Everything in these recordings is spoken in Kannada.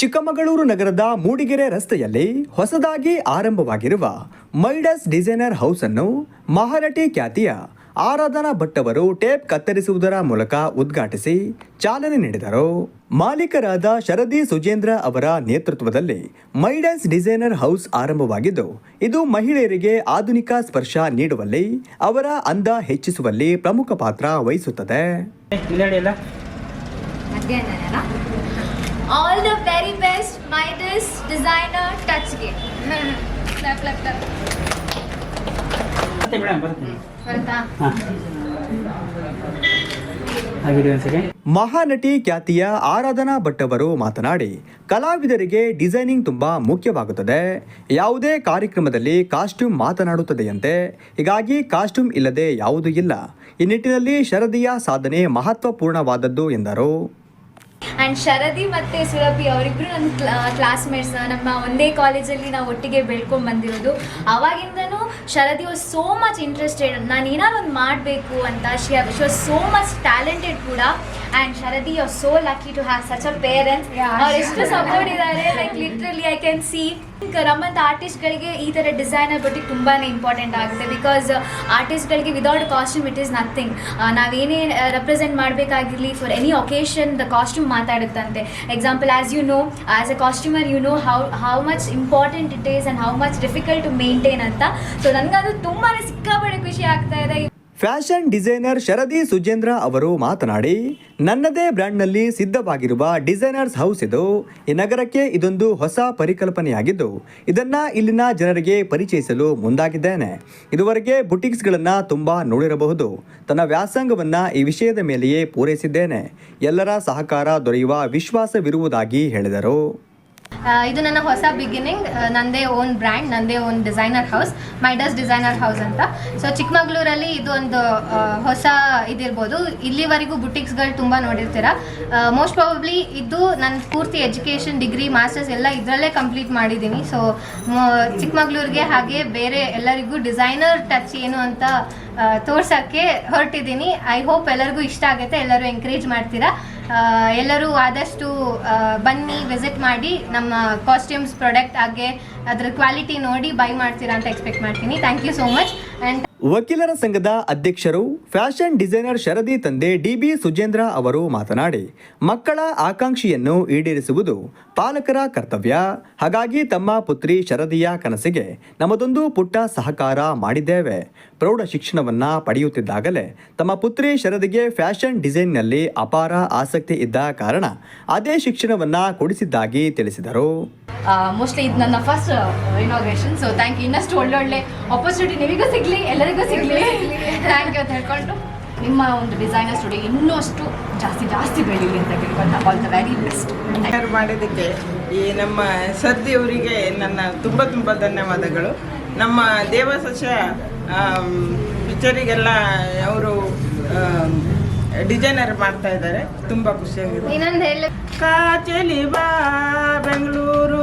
ಚಿಕ್ಕಮಗಳೂರು ನಗರದ ಮೂಡಿಗೆರೆ ರಸ್ತೆಯಲ್ಲಿ ಹೊಸದಾಗಿ ಆರಂಭವಾಗಿರುವ ಮೈಡಸ್ ಡಿಸೈನರ್ ಹೌಸ್ ಅನ್ನು ಮಹಾರಟಿ ಖ್ಯಾತಿಯ ಆರಾಧನಾ ಭಟ್ ಅವರು ಟೇಪ್ ಕತ್ತರಿಸುವುದರ ಮೂಲಕ ಉದ್ಘಾಟಿಸಿ ಚಾಲನೆ ನೀಡಿದರು. ಮಾಲೀಕರಾದ ಶರದಿ ಸುಜೇಂದ್ರ ಅವರ ನೇತೃತ್ವದಲ್ಲಿ ಮೈಡಸ್ ಡಿಸೈನರ್ ಹೌಸ್ ಆರಂಭವಾಗಿದ್ದು ಇದು ಮಹಿಳೆಯರಿಗೆ ಆಧುನಿಕ ಸ್ಪರ್ಶ ನೀಡುವಲ್ಲಿ ಅವರ ಅಂದ ಹೆಚ್ಚಿಸುವಲ್ಲಿ ಪ್ರಮುಖ ಪಾತ್ರ ವಹಿಸುತ್ತದೆ. All the very best Midas designer ಟಚ್ಗೆ clap clap clap ಮತ್ತೆ ಮೇಡಮ್ ಬರ್ತೀನಿ ಬರ್ತಾ ಹಾಂ. ಆಗಿರಿ ಮಹಾನಟಿ ಖ್ಯಾತಿಯ ಆರಾಧನಾ ಭಟ್ ಅವರು ಮಾತನಾಡಿ ಕಲಾವಿದರಿಗೆ ಡಿಸೈನಿಂಗ್ ತುಂಬಾ ಮುಖ್ಯವಾಗುತ್ತದೆ. ಯಾವುದೇ ಕಾರ್ಯಕ್ರಮದಲ್ಲಿ ಕಾಸ್ಟ್ಯೂಮ್ ಮಾತನಾಡುತ್ತದೆಯಂತೆ. ಹೀಗಾಗಿ ಕಾಸ್ಟ್ಯೂಮ್ ಇಲ್ಲದೆ ಯಾವುದೂ ಇಲ್ಲ. ಈ ನಿಟ್ಟಿನಲ್ಲಿ ಶರದಿಯ ಸಾಧನೆ ಮಹತ್ವಪೂರ್ಣವಾದದ್ದು ಎಂದರು. ಆ್ಯಂಡ್ ಶರದಿ ಮತ್ತು ಸುರಭಿ ಅವರಿಬ್ಬರು ನನ್ನ ಕ್ಲಾಸ್ಮೇಟ್ಸ್ ನಮ್ಮ ಒಂದೇ ಕಾಲೇಜಲ್ಲಿ ನಾವು ಒಟ್ಟಿಗೆ ಬೆಳ್ಕೊಂಡು ಬಂದಿರೋದು. ಅವಾಗಿಂದನೂ Sharadi was so much interested ನಾನು ಏನಾದ್ರು ಒಂದು ಮಾಡಬೇಕು ಅಂತ. She she was so much talented ಕೂಡ. And Sharadi are so lucky to have such a parents ಅವ್ರು ಎಷ್ಟು ಸಪೋರ್ಟ್ ಇದ್ದಾರೆ like literally I can see ನಮ್ಮಂಥ ಆರ್ಟಿಸ್ಟ್ಗಳಿಗೆ ಈ ಥರ ಡಿಸೈನರ್ ಬೊಟ್ಟಿಗೆ ತುಂಬಾ ಇಂಪಾರ್ಟೆಂಟ್ ಆಗುತ್ತೆ. Because ಆರ್ಟಿಸ್ಟ್ಗಳಿಗೆ without costume it is nothing ನಾವೇನೇ represent ಮಾಡಬೇಕಾಗಿರಲಿ for any occasion the costume ಮಾತಾಡುತ್ತಂತೆ. Example as you know as a costumer you know how how much important it is and how much difficult to maintain ಅಂತ. ಸೊ ನನಗದು ತುಂಬಾ ಸಿಕ್ಕಾಪಟ್ಟೆ ಖುಷಿ ಆಗ್ತಾ ಇದೆ. ಫ್ಯಾಷನ್ ಡಿಸೈನರ್ ಶರದಿ ಸುಜೇಂದ್ರ ಅವರು ಮಾತನಾಡಿ, ನನ್ನದೇ ಬ್ರ್ಯಾಂಡ್ನಲ್ಲಿ ಸಿದ್ಧವಾಗಿರುವ ಡಿಸೈನರ್ಸ್ ಹೌಸ್ ಇದು. ಈ ನಗರಕ್ಕೆ ಇದೊಂದು ಹೊಸ ಪರಿಕಲ್ಪನೆಯಾಗಿದ್ದು, ಇದನ್ನು ಇಲ್ಲಿನ ಜನರಿಗೆ ಪರಿಚಯಿಸಲು ಮುಂದಾಗಿದ್ದೇನೆ. ಇದುವರೆಗೆ ಬುಟಿಕ್ಸ್ಗಳನ್ನು ತುಂಬ ನೋಡಿರಬಹುದು. ತನ್ನ ವ್ಯಾಸಂಗವನ್ನು ಈ ವಿಷಯದ ಮೇಲೆಯೇ ಪೂರೈಸಿದ್ದೇನೆ. ಎಲ್ಲರ ಸಹಕಾರ ದೊರೆಯುವ ವಿಶ್ವಾಸವಿರುವುದಾಗಿ ಹೇಳಿದರು. ಇದು ನನ್ನ ಹೊಸ ಬಿಗಿನಿಂಗ್ ನಂದೇ ಓನ್ ಬ್ರ್ಯಾಂಡ್ ನಂದೇ own designer house Midas designer house ಅಂತ. ಸೊ ಚಿಕ್ಕಮಗಳೂರಲ್ಲಿ ಇದು ಒಂದು ಹೊಸ ಇದಿರ್ಬೋದು. ಇಲ್ಲಿವರೆಗೂ ಬುಟಿಕ್ಸ್ಗಳು ತುಂಬ ನೋಡಿರ್ತೀರ. ಮೋಸ್ಟ್ ಪ್ರಾಬಬ್ಲಿ ಇದು ನನ್ನ ಪೂರ್ತಿ ಎಜುಕೇಷನ್ ಡಿಗ್ರಿ ಮಾಸ್ಟರ್ಸ್ ಎಲ್ಲ ಇದರಲ್ಲೇ ಕಂಪ್ಲೀಟ್ ಮಾಡಿದ್ದೀನಿ ಸೊ ಚಿಕ್ಕಮಗಳೂರಿಗೆ ಹಾಗೆ ಬೇರೆ ಎಲ್ಲರಿಗೂ ಡಿಸೈನರ್ ಟಚ್ ಏನು ಅಂತ ತೋರ್ಸೋಕ್ಕೆ ಹೊರಟಿದ್ದೀನಿ. ಐ ಹೋಪ್ ಎಲ್ಲರಿಗೂ ಇಷ್ಟ ಆಗುತ್ತೆ. ಎಲ್ಲರೂ ಎನ್ಕರೇಜ್ ಮಾಡ್ತೀರಾ? ಎಲ್ಲರೂ ಆದಷ್ಟು ಬನ್ನಿ ವಿಸಿಟ್ ಮಾಡಿ ನಮ್ಮ ಕಾಸ್ಟ್ಯೂಮ್ಸ್ ಪ್ರಾಡಕ್ಟ್ ಹಾಗೆ ಅದ್ರ ಕ್ವಾಲಿಟಿ ನೋಡಿ ಬೈ ಮಾಡ್ತೀರಾ ಅಂತ ಎಕ್ಸ್ಪೆಕ್ಟ್ ಮಾಡ್ತೀನಿ. Thank you so much and ವಕೀಲರ ಸಂಘದ ಅಧ್ಯಕ್ಷರು, ಫ್ಯಾಷನ್ ಡಿಸೈನರ್ ಶರದಿ ತಂದೆ ಡಿಬಿ ಸುಜೇಂದ್ರ ಅವರು ಮಾತನಾಡಿ, ಮಕ್ಕಳ ಆಕಾಂಕ್ಷೆಯನ್ನು ಈಡೇರಿಸುವುದು ಪಾಲಕರ ಕರ್ತವ್ಯ. ಹಾಗಾಗಿ ತಮ್ಮ ಪುತ್ರಿ ಶರದಿಯ ಕನಸಿಗೆ ನಮ್ಮದೊಂದು ಪುಟ್ಟ ಸಹಕಾರ ಮಾಡಿದ್ದೇವೆ. ಪ್ರೌಢ ಶಿಕ್ಷಣವನ್ನ ಪಡೆಯುತ್ತಿದ್ದಾಗಲೇ ತಮ್ಮ ಪುತ್ರಿ ಶರದಿಗೆ ಫ್ಯಾಷನ್ ಡಿಸೈನ್ನಲ್ಲಿ ಅಪಾರ ಆಸಕ್ತಿ ಇದ್ದ ಕಾರಣ ಅದೇ ಶಿಕ್ಷಣವನ್ನ ಕೊಡಿಸಿದ್ದಾಗಿ ತಿಳಿಸಿದರು. ಮೋಸ್ಟ್ಲಿ ಇದು ನನ್ನ first inauguration so thank you ಇನ್ನಷ್ಟು ಒಳ್ಳೊಳ್ಳೆ ಆಪರ್ಚುನಿಟಿ ನಿಮಗೂ ಸಿಗಲಿ, ಎಲ್ಲರಿಗೂ ಸಿಗಲಿ. ಥ್ಯಾಂಕ್ ಯು ಅಂತ ಹೇಳ್ಕೊಂಡು ನಿಮ್ಮ ಒಂದು ಡಿಸೈನರ್ ಸ್ಟುಡಿಯೋ ಇನ್ನೂ ಅಷ್ಟು ಜಾಸ್ತಿ ಜಾಸ್ತಿ ಬೆಳೀಲಿ ಅಂತ ಕೇಳ್ಕೊಂಡು ಆಲ್ ದ ವೆರಿ ಬೆಸ್ಟ್ ಮಾಡಿದ್ದಕ್ಕೆ ಈ ನಮ್ಮ ಸರ್ದಿಯವರಿಗೆ ನನ್ನ ತುಂಬ ತುಂಬ ಧನ್ಯವಾದಗಳು. ನಮ್ಮ ದೇವಸಸ್ಯ ಪಿಕ್ಚರಿಗೆಲ್ಲ ಅವರು ಡಿಸೈನರ್ ಮಾಡ್ತಾ ಇದ್ದಾರೆ. ತುಂಬಾ ಖುಷಿಯಾಗಿದೆ. ಇನ್ನೊಂದು ಹೇಳಿ. ಕಾಚಲಿ ಬಾ ಬೆಂಗಳೂರು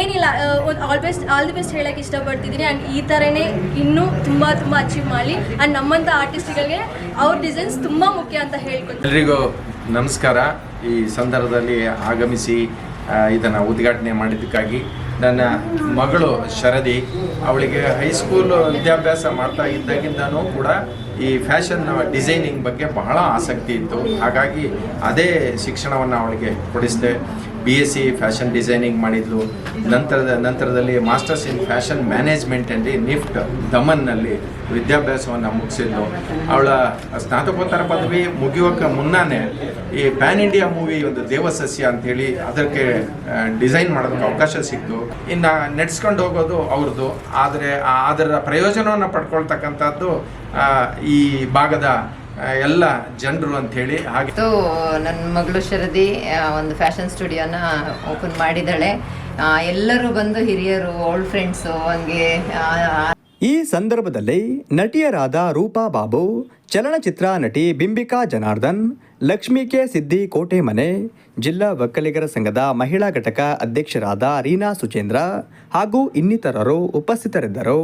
ಏನಿಲ್ಲ ಒಂದು all best all the best ಹೇಳಕ್ಕೆ ಇಷ್ಟಪಡ್ತಿದ್ದೀನಿ. ಅಂಡ್ ಈ ಥರನೇ ಇನ್ನೂ ತುಂಬಾ ತುಂಬಾ ಅಚೀವ್ ಮಾಡಿ. ಆ್ಯಂಡ್ ನಮ್ಮಂತ ಆರ್ಟಿಸ್ಟ್ಗಳಿಗೆ ಅವ್ರ ಡಿಸೈನ್ಸ್ ತುಂಬಾ ಮುಖ್ಯ ಅಂತ ಹೇಳ್ಕೊತೀನಿ ಎಲ್ರಿಗೂ ನಮಸ್ಕಾರ. ಈ ಸಂದರ್ಭದಲ್ಲಿ ಆಗಮಿಸಿ ಇದನ್ನ ಉದ್ಘಾಟನೆ ಮಾಡಿದ್ದಕ್ಕಾಗಿ ನನ್ನ ಮಗಳು ಶರದಿ ಅವಳಿಗೆ ಹೈಸ್ಕೂಲ್ ವಿದ್ಯಾಭ್ಯಾಸ ಮಾಡ್ತಾ ಇದ್ದಾಗಿಂದನೂ ಕೂಡ ಈ ಫ್ಯಾಷನ್ ಡಿಸೈನಿಂಗ್ ಬಗ್ಗೆ ಬಹಳ ಆಸಕ್ತಿ ಇತ್ತು. ಹಾಗಾಗಿ ಅದೇ ಶಿಕ್ಷಣವನ್ನು ಅವಳಿಗೆ ಕೊಡಿಸಿದೆ. B S C fashion designing ಮಾಡಿದ್ಲು. ನಂತರದ, ನಂತರದಲ್ಲಿ ಮಾಸ್ಟರ್ಸ್ ಇನ್ ಫ್ಯಾಷನ್ ಮ್ಯಾನೇಜ್ಮೆಂಟಲ್ಲಿ ನಿಫ್ಟ್ ದಮನ್ನಲ್ಲಿ ವಿದ್ಯಾಭ್ಯಾಸವನ್ನು ಮುಗಿಸಿದ್ಲು. ಅವಳ ಸ್ನಾತಕೋತ್ತರ ಪದವಿ ಮುಗಿಯೋಕೆ ಮುನ್ನಾನೆ ಈ ಪ್ಯಾನ್ ಇಂಡಿಯಾ ಮೂವಿ ಒಂದು ದೇವಸಸ್ಯ ಅಂತೇಳಿ ಅದಕ್ಕೆ ಡಿಸೈನ್ ಮಾಡೋದಕ್ಕೆ ಅವಕಾಶ ಸಿಕ್ತು. ಇನ್ನು ನೆಡ್ಸ್ಕೊಂಡು ಹೋಗೋದು ಅವ್ರದ್ದು. ಆದರೆ ಅದರ ಪ್ರಯೋಜನವನ್ನು ಪಡ್ಕೊಳ್ತಕ್ಕಂಥದ್ದು ಈ ಭಾಗದ ಎಲ್ಲ ಜನರು ಅಂಥೇಳಿ ಹಾಗೆ. ಇವತ್ತು ನನ್ನ ಮಗಳು ಶರದಿ ಒಂದು ಫ್ಯಾಷನ್ ಸ್ಟುಡಿಯೋನ ಓಪನ್ ಮಾಡಿದ್ದಾಳೆ. ಎಲ್ಲರೂ ಬಂದು ಹಿರಿಯರು ಓಲ್ಡ್ ಫ್ರೆಂಡ್ಸು ಹಂಗೆ ಈ ಸಂದರ್ಭದಲ್ಲಿ ನಟಿಯರಾದ ರೂಪಾ ಬಾಬು ಚಲನಚಿತ್ರ ನಟಿ ಬಿಂಬಿಕಾ ಜನಾರ್ದನ್ ಲಕ್ಷ್ಮೀ ಕೆ ಸಿದ್ದಿ ಕೋಟೆಮನೆ ಜಿಲ್ಲಾ ಒಕ್ಕಲಿಗರ ಸಂಘದ ಮಹಿಳಾ ಘಟಕ ಅಧ್ಯಕ್ಷರಾದ ರೀನಾ ಸುಚೇಂದ್ರ ಹಾಗೂ ಇನ್ನಿತರರು ಉಪಸ್ಥಿತರಿದ್ದರು.